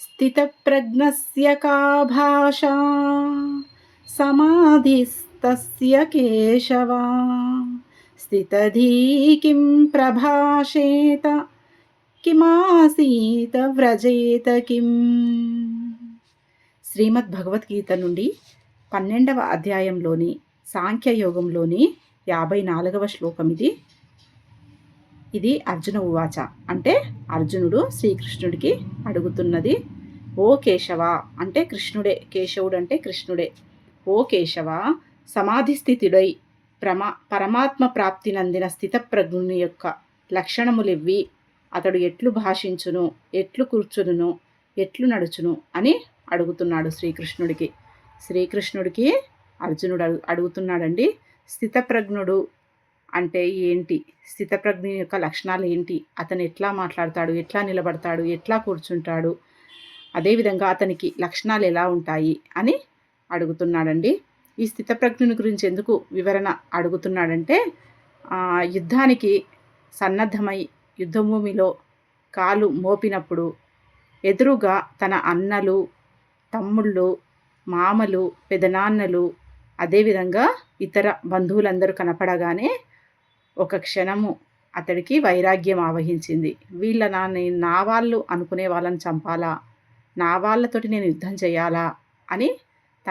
స్థితప్రజ్ఞస్య కా భాషా సమాధిస్తస్య కేశవా స్థితధీకి ప్రభాషేత కిమాసీత వ్రజేత కిం శ్రీమద్ భగవద్గీత నుండి పన్నెండవ అధ్యాయంలోని సాంఖ్యయోగంలోని యాభై నాలుగవ శ్లోకం ఇది. ఇది అర్జున ఉవాచ. అంటే అర్జునుడు శ్రీకృష్ణుడికి అడుగుతున్నది ఓ కేశవ అంటే కృష్ణుడే కేశవుడు అంటే కృష్ణుడే. ఓ కేశవ సమాధి స్థితిడై ప్రమా పరమాత్మ ప్రాప్తి నందిన స్థితప్రజ్ఞుని యొక్క లక్షణములివ్వి. అతడు ఎట్లు భాషించును ఎట్లు కూర్చును ఎట్లు నడుచును అని అడుగుతున్నాడు శ్రీకృష్ణుడికి. శ్రీకృష్ణుడికి అర్జునుడు అడుగుతున్నాడండి స్థితప్రజ్ఞుడు అంటే ఏంటి? స్థితప్రజ్ఞ యొక్క లక్షణాలు ఏంటి? అతను ఎట్లా మాట్లాడతాడు? ఎట్లా నిలబడతాడు? ఎట్లా కూర్చుంటాడు? అదేవిధంగా అతనికి లక్షణాలు ఎలా ఉంటాయి? అని అడుగుతున్నాడండి. ఈ స్థితప్రజ్ఞుని గురించి ఎందుకు వివరణ అడుగుతున్నాడంటే యుద్ధానికి సన్నద్ధమై యుద్ధభూమిలో కాలు మోపినప్పుడు ఎదురుగా తన అన్నలు తమ్ముళ్ళు మామలు పెదనాన్నలు అదేవిధంగా ఇతర బంధువులందరూ కనపడగానే ఒక క్షణము అతడికి వైరాగ్యం ఆవహించింది. వీళ్ళ నా నా వాళ్ళు అనుకునే వాళ్ళని చంపాలా? నా వాళ్ళతోటి నేను యుద్ధం చేయాలా? అని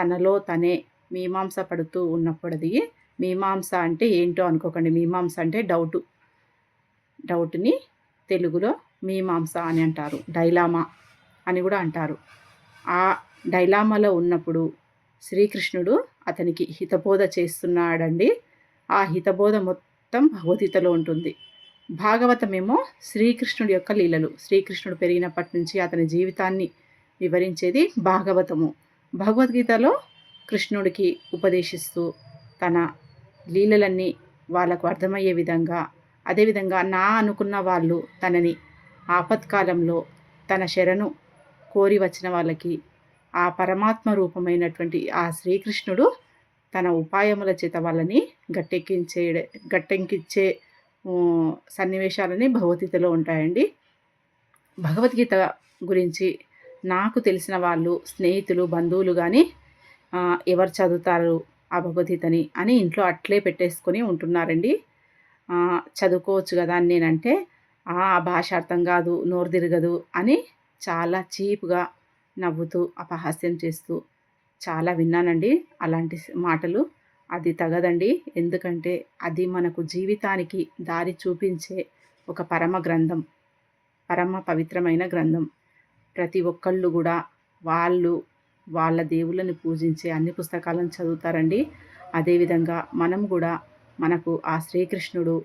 తనలో తనే మీమాంస పడుతూ ఉన్నప్పటిది మీమాంస అంటే ఏంటో అనుకోకండి. మీమాంస అంటే డౌటు. డౌట్ని తెలుగులో మీమాంస అని అంటారు. డైలామా అని కూడా అంటారు. ఆ డైలామాలో ఉన్నప్పుడు శ్రీకృష్ణుడు అతనికి హితబోధ చేస్తున్నాడండి. ఆ హితబోధ మొత్తం భగవద్గీతలో ఉంటుంది. భాగవతమేమో శ్రీకృష్ణుడి యొక్క లీలలు. శ్రీకృష్ణుడు పెరిగినప్పటి నుంచి అతని జీవితాన్ని వివరించేది భాగవతము. భగవద్గీతలో కృష్ణుడికి ఉపదేశిస్తూ తన లీలలన్నీ వాళ్ళకు అర్థమయ్యే విధంగా అదేవిధంగా నా అనుకున్న వాళ్ళు తనని ఆపత్కాలంలో తన శరణు కోరి వచ్చిన వాళ్ళకి ఆ పరమాత్మ రూపమైనటువంటి ఆ శ్రీకృష్ణుడు తన ఉపాయముల చేత వాళ్ళని గట్టెక్కించే గట్టెక్కించే సన్నివేశాలని భగవద్గీతలో ఉంటాయండి. భగవద్గీత గురించి నాకు తెలిసిన వాళ్ళు స్నేహితులు బంధువులు కానీ ఎవరు చదువుతారు ఆ భగవద్గీతని అని ఇంట్లో అట్లే పెట్టేసుకొని ఉంటున్నారండి. చదువుకోవచ్చు కదా అని నేనంటే ఆ భాష అర్థం కాదు నోరు తిరగదు అని చాలా చీప్గా నవ్వుతూ అపహాస్యం చేస్తూ చాలా విన్నానండి అలాంటి మాటలు. అది తగదండి. ఎందుకంటే అది మనకు జీవితానికి దారి చూపించే ఒక పరమ గ్రంథం. పరమ పవిత్రమైన గ్రంథం. ప్రతి ఒక్కళ్ళు కూడా వాళ్ళు వాళ్ళ దేవుళ్ళని పూజించే అన్ని పుస్తకాలను చదువుతారండి. అదేవిధంగా మనం కూడా మనకు ఆ శ్రీకృష్ణుడు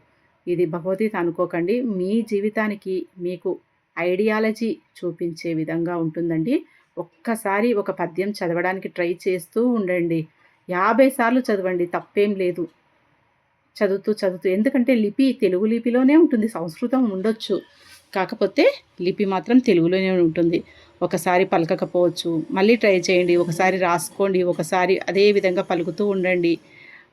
ఇది భగవద్గీత అనుకోకండి. మీ జీవితానికి మీకు ఐడియాలజీ చూపించే విధంగా ఉంటుందండి. ఒక్కసారి ఒక పద్యం చదవడానికి ట్రై చేస్తూ ఉండండి. యాభై సార్లు చదవండి తప్పేం లేదు. చదువుతూ చదువుతూ. ఎందుకంటే లిపి తెలుగు లిపిలోనే ఉంటుంది సంస్కృతం ఉండొచ్చు. కాకపోతే లిపి మాత్రం తెలుగులోనే ఉంటుంది. ఒకసారి పలకకపోవచ్చు. మళ్ళీ ట్రై చేయండి ఒకసారి రాసుకోండి ఒకసారి అదే విధంగా పలుకుతూ ఉండండి.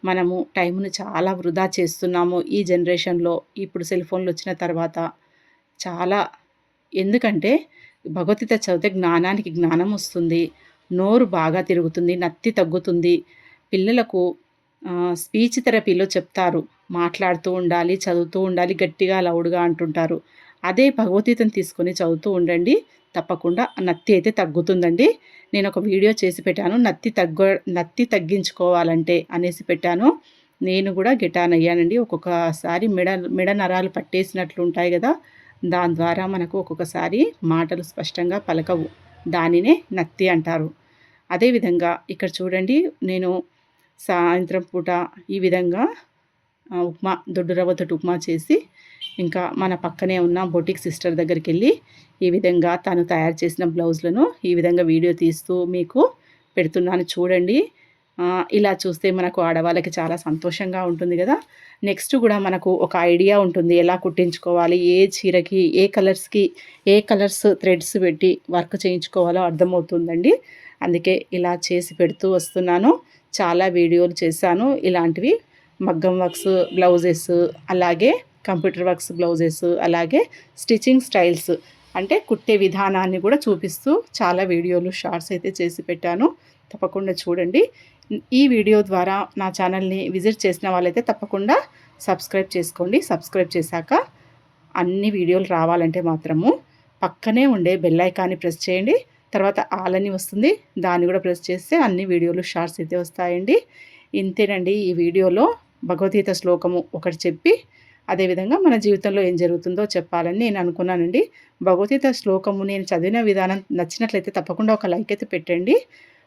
మనము టైంను చాలా వృధా చేస్తున్నాము ఈ జనరేషన్లో. ఇప్పుడు సెల్ ఫోన్లు వచ్చిన తర్వాత చాలా. ఎందుకంటే భగవద్గీత చదివితే జ్ఞానానికి జ్ఞానం వస్తుంది. నోరు బాగా తిరుగుతుంది నత్తి తగ్గుతుంది. పిల్లలకు స్పీచ్ థెరపీలో చెప్తారు. మాట్లాడుతూ ఉండాలి చదువుతూ ఉండాలి గట్టిగా లౌడ్గా అంటుంటారు. అదే భగవద్గీతను తీసుకొని చదువుతూ ఉండండి. తప్పకుండా నత్తి అయితే తగ్గుతుందండి. నేను ఒక వీడియో చేసి పెట్టాను. నత్తి తగ్గ నత్తి తగ్గించుకోవాలంటే అనేసి పెట్టాను. నేను కూడా గిటాన్ అయ్యానండి ఒక్కొక్కసారి మెడ మెడ నరాలు పట్టేసినట్లు ఉంటాయి కదా. దాని ద్వారా మనకు ఒక్కొక్కసారి మాటలు స్పష్టంగా పలకవు. దానినే నత్తి అంటారు. అదేవిధంగా ఇక్కడ చూడండి నేను సాయంత్రం పూట ఈ విధంగా ఉప్మా దొడ్డు రవ్వతోటి ఉప్మా చేసి ఇంకా మన పక్కనే ఉన్న బొటిక్ సిస్టర్ దగ్గరికి వెళ్ళి ఈ విధంగా తను తయారు చేసిన బ్లౌజ్లను ఈ విధంగా వీడియో తీస్తూ మీకు పెడుతున్నాను. చూడండి ఇలా చూస్తే మనకు ఆడవాళ్ళకి చాలా సంతోషంగా ఉంటుంది కదా. నెక్స్ట్ కూడా మనకు ఒక ఐడియా ఉంటుంది. ఎలా కుట్టించుకోవాలి? ఏ చీరకి ఏ కలర్స్కి ఏ కలర్స్ థ్రెడ్స్ పెట్టి వర్క్ చేయించుకోవాలో అర్థమవుతుందండి. అందుకే ఇలా చేసి పెడుతూ వస్తున్నాను. చాలా వీడియోలు చేశాను. ఇలాంటివి మగ్గం వర్క్స్ బ్లౌజెస్ అలాగే కంప్యూటర్ వర్క్స్ బ్లౌజెస్ అలాగే స్టిచ్చింగ్ స్టైల్స్ అంటే కుట్టే విధానాన్ని కూడా చూపిస్తూ చాలా వీడియోలు షార్ట్స్ అయితే చేసి పెట్టాను. తప్పకుండా చూడండి. ఈ వీడియో ద్వారా నా ఛానల్ని విజిట్ చేసిన వాళ్ళైతే తప్పకుండా సబ్స్క్రైబ్ చేసుకోండి. సబ్స్క్రైబ్ చేశాక అన్ని వీడియోలు రావాలంటే మాత్రము పక్కనే ఉండే బెల్ ఐకాన్ని ప్రెస్ చేయండి. తర్వాత ఆల్ అని వస్తుంది. దాన్ని కూడా ప్రెస్ చేస్తే అన్ని వీడియోలు షార్ట్స్ అయితే వస్తాయండి. ఇంతేనండి ఈ వీడియోలో భగవద్గీత శ్లోకము ఒకటి చెప్పి అదేవిధంగా మన జీవితంలో ఏం జరుగుతుందో చెప్పాలని నేను అనుకున్నానండి. భగవద్గీత శ్లోకము నేను చదివిన విధానం నచ్చినట్లయితే తప్పకుండా ఒక లైక్ అయితే పెట్టండి.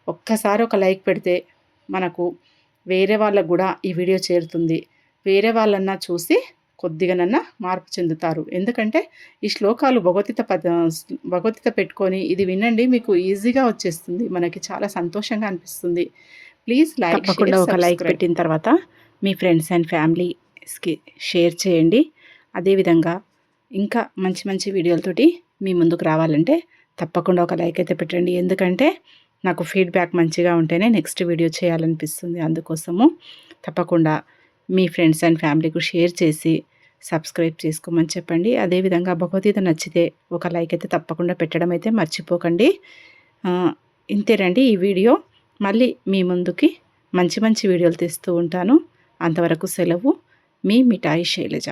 ఒక్కసారి ఒక లైక్ పెడితే మనకు వేరే వాళ్ళకు కూడా ఈ వీడియో చేరుతుంది. వేరే వాళ్ళన్నా చూసి కొద్దిగానన్నా మార్పు చెందుతారు. ఎందుకంటే ఈ శ్లోకాలు భగవద్గీత పద భగవద్గీత పెట్టుకొని ఇది వినండి మీకు ఈజీగా వచ్చేస్తుంది. మనకి చాలా సంతోషంగా అనిపిస్తుంది. ప్లీజ్ లైక్ తప్పకుండా ఒక లైక్. పెట్టిన తర్వాత మీ ఫ్రెండ్స్ అండ్ ఫ్యామిలీస్కి షేర్ చేయండి. అదేవిధంగా ఇంకా మంచి మంచి వీడియోలతోటి మీ ముందుకు రావాలంటే తప్పకుండా ఒక లైక్ అయితే పెట్టండి. ఎందుకంటే నాకు ఫీడ్బ్యాక్ మంచిగా ఉంటేనే నెక్స్ట్ వీడియో చేయాలనిపిస్తుంది. అందుకోసము తప్పకుండా మీ ఫ్రెండ్స్ అండ్ ఫ్యామిలీకు షేర్ చేసి సబ్స్క్రైబ్ చేసుకోమని చెప్పండి. అదేవిధంగా భగవద్గీత నచ్చితే ఒక లైక్ అయితే తప్పకుండా పెట్టడం అయితే మర్చిపోకండి. ఇంతేనండి ఈ వీడియో మళ్ళీ మీ ముందుకి మంచి మంచి వీడియోలు తీస్తూ ఉంటాను. అంతవరకు సెలవు. మీ మిఠాయి శైలజ.